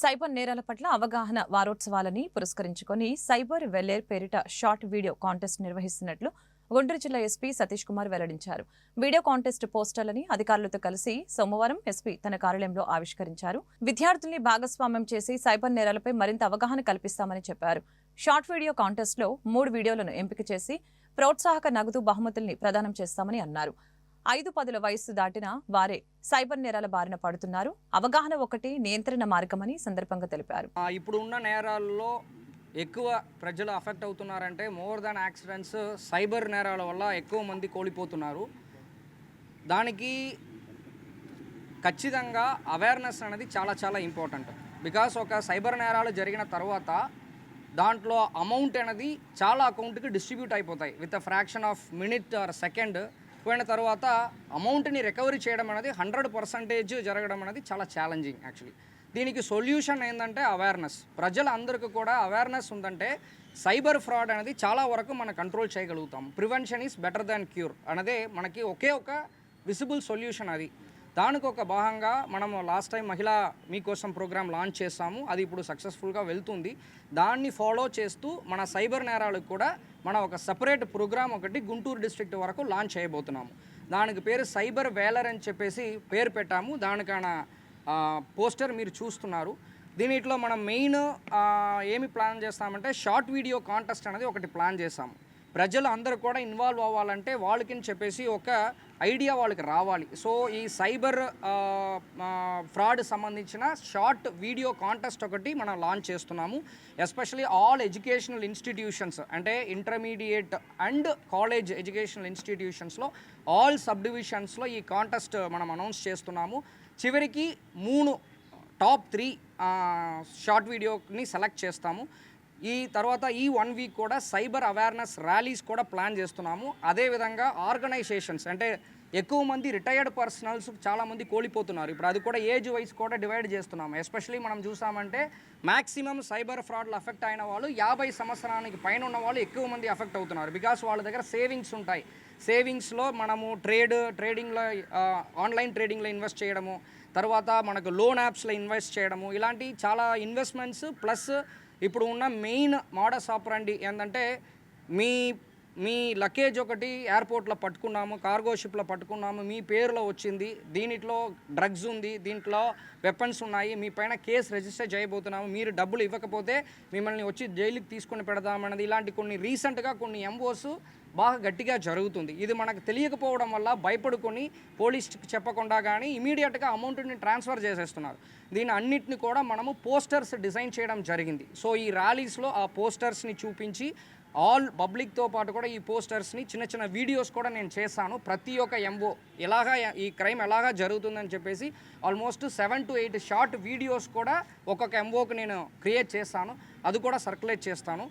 Cyber నేరాల పట్ల అవగాహన వారోత్సవాలని పురస్కరించుకొని సైబర్ వెల్లేర్ పేరిట షార్ట్ వీడియో కాంటెస్ట్ నిర్వహిస్తున్నట్లు గుంటూరు జిల్లా ఎస్పీ సతీష్ కుమార్ వెల్లడించారు. వీడియో కాంటెస్ట్ పోస్టర్లని అధికారులతో కలిసి సోమవారం ఎస్పీ తన కార్యాలయంలో ఆవిష్కరించారు. విద్యార్థుల్ని భాగస్వామ్యం చేసి సైబర్ నేరాలపై మరింత అవగాహన కల్పిస్తామని చెప్పారు. షార్ట్ వీడియో కాంటెస్ట్లో మూడు వీడియోలను ఎంపిక చేసి ప్రోత్సాహక నగదు బహుమతుల్ని ప్రదానం చేస్తామని అన్నారు. ఐదు పదుల వయస్సు దాటిన వారే సైబర్ నేరాల బారిన పడుతున్నారు. అవగాహన ఒకటి నియంత్రణ మార్గమని సందర్భంగా తెలిపారు. ఇప్పుడు ఉన్న నేరాల్లో ఎక్కువ ప్రజలు అఫెక్ట్ అవుతున్నారంటే మోర్ దాన్ యాక్సిడెంట్స్ సైబర్ నేరాల వల్ల ఎక్కువ మంది కోల్పోతున్నారు. దానికి ఖచ్చితంగా అవేర్నెస్ అనేది చాలా చాలా ఇంపార్టెంట్ బికాస్ ఒక సైబర్ నేరాలు జరిగిన తర్వాత దాంట్లో అమౌంట్ అనేది చాలా అకౌంట్కి డిస్ట్రిబ్యూట్ అయిపోతాయి. With a fraction of minute or second పోయిన తర్వాత అమౌంట్ని రికవరీ చేయడం అనేది హండ్రెడ్ పర్సంటేజ్ జరగడం అనేది చాలా ఛాలెంజింగ్ యాక్చువల్లీ దీనికి సొల్యూషన్ ఏంటంటే అవేర్నెస్ ప్రజలందరికీ కూడా అవేర్నెస్ ఉందంటే సైబర్ ఫ్రాడ్ అనేది చాలా వరకు మనం కంట్రోల్ చేయగలుగుతాం. Prevention is better than cure అనేది మనకి ఒకే ఒక విజిబుల్ సొల్యూషన్ అది. దానికి ఒక భాగంగా మనం లాస్ట్ టైం మహిళా మీకోసం ప్రోగ్రామ్ లాంచ్ చేస్తాము అది ఇప్పుడు సక్సెస్ఫుల్గా వెళ్తుంది. దాన్ని ఫాలో చేస్తూ మన సైబర్ నేరాలకు కూడా మన ఒక సపరేట్ ప్రోగ్రామ్ ఒకటి గుంటూరు డిస్ట్రిక్ట్ వరకు లాంచ్ చేయబోతున్నాము. దానికి పేరు సైబర్ వేలర్ అని చెప్పేసి పేరు పెట్టాము. దానికైనా పోస్టర్ మీరు చూస్తున్నారు. దీనిట్లో మనం మెయిన్ ఏమి ప్లాన్ చేస్తామంటే షార్ట్ వీడియో కాంటెస్ట్ అనేది ఒకటి ప్లాన్ చేసాము ప్రజలు అందరూ కూడా ఇన్వాల్వ్ అవ్వాలంటే వాళ్ళకి అని చెప్పేసి ఒక ఐడియా వాళ్ళకి రావాలి. సో ఈ సైబర్ ఫ్రాడ్ సంబంధించిన షార్ట్ వీడియో కాంటెస్ట్ ఒకటి మనం లాంచ్ చేస్తున్నాము. ఎస్పెషలీ ఆల్ ఎడ్యుకేషనల్ ఇన్స్టిట్యూషన్స్ అంటే ఇంటర్మీడియట్ అండ్ కాలేజ్ ఎడ్యుకేషనల్ ఇన్స్టిట్యూషన్స్లో ఆల్ సబ్ డివిజన్స్లో ఈ కాంటెస్ట్ మనం అనౌన్స్ చేస్తున్నాము. చివరికి మూడు టాప్ త్రీ షార్ట్ వీడియోని సెలెక్ట్ చేస్తాము. ఈ తర్వాత ఈ వన్ వీక్ కూడా సైబర్ అవేర్నెస్ ర్యాలీస్ కూడా ప్లాన్ చేస్తున్నాము. అదేవిధంగా ఆర్గనైజేషన్స్ అంటే ఎక్కువ మంది రిటైర్డ్ పర్సనల్స్ చాలామంది కోల్పోతున్నారు. ఇప్పుడు అది కూడా ఏజ్ వైజ్ కూడా డివైడ్ చేస్తున్నాము. ఎస్పెషలీ మనం చూసామంటే మ్యాక్సిమం సైబర్ ఫ్రాడ్లు అఫెక్ట్ అయిన వాళ్ళు యాభై సంవత్సరానికి పైన ఉన్న వాళ్ళు ఎక్కువ మంది అఫెక్ట్ అవుతున్నారు. బికాస్ వాళ్ళ దగ్గర సేవింగ్స్ ఉంటాయి. సేవింగ్స్లో మనము ట్రేడ్ ట్రేడింగ్లో ఆన్లైన్ ట్రేడింగ్లో ఇన్వెస్ట్ చేయడము తర్వాత మనకు లోన్ యాప్స్లో ఇన్వెస్ట్ చేయడము ఇలాంటి చాలా ఇన్వెస్ట్మెంట్స్ ప్లస్ ఇప్పుడు ఉన్న మెయిన్ మోడస్ ఆపరండి ఏంటంటే మీ మీ లగేజ్ ఒకటి ఎయిర్పోర్ట్లో పట్టుకున్నాము కార్గో షిప్లో పట్టుకున్నాము మీ పేరులో వచ్చింది దీనిట్లో డ్రగ్స్ ఉంది దీంట్లో వెపన్స్ ఉన్నాయి మీ పైన కేసు రిజిస్టర్ చేయబోతున్నాము మీరు డబ్బులు ఇవ్వకపోతే మిమ్మల్ని వచ్చి జైలుకి తీసుకొని పెడదామన్నది. ఇలాంటి కొన్ని రీసెంట్గా కొన్ని ఎంఓస్ బాగా గట్టిగా జరుగుతుంది. ఇది మనకు తెలియకపోవడం వల్ల భయపడుకొని పోలీస్కి చెప్పకుండా కానీ ఇమీడియట్గా అమౌంట్ని ట్రాన్స్ఫర్ చేసేస్తున్నారు. దీని అన్నిటిని కూడా మనము పోస్టర్స్ డిజైన్ చేయడం జరిగింది. సో ఈ ర్యాలీస్లో ఆ పోస్టర్స్ని చూపించి ఆల్ పబ్లిక్తో పాటు కూడా ఈ పోస్టర్స్ని చిన్న చిన్న వీడియోస్ కూడా నేను చేశాను. ప్రతి ఒక్క ఎంఓ ఎలాగా ఈ క్రైమ్ ఎలాగా జరుగుతుందని చెప్పేసి almost seven to eight short videos కూడా ఒక్కొక్క ఎంఓకి నేను క్రియేట్ చేస్తాను అది కూడా సర్క్యులేట్ చేస్తాను.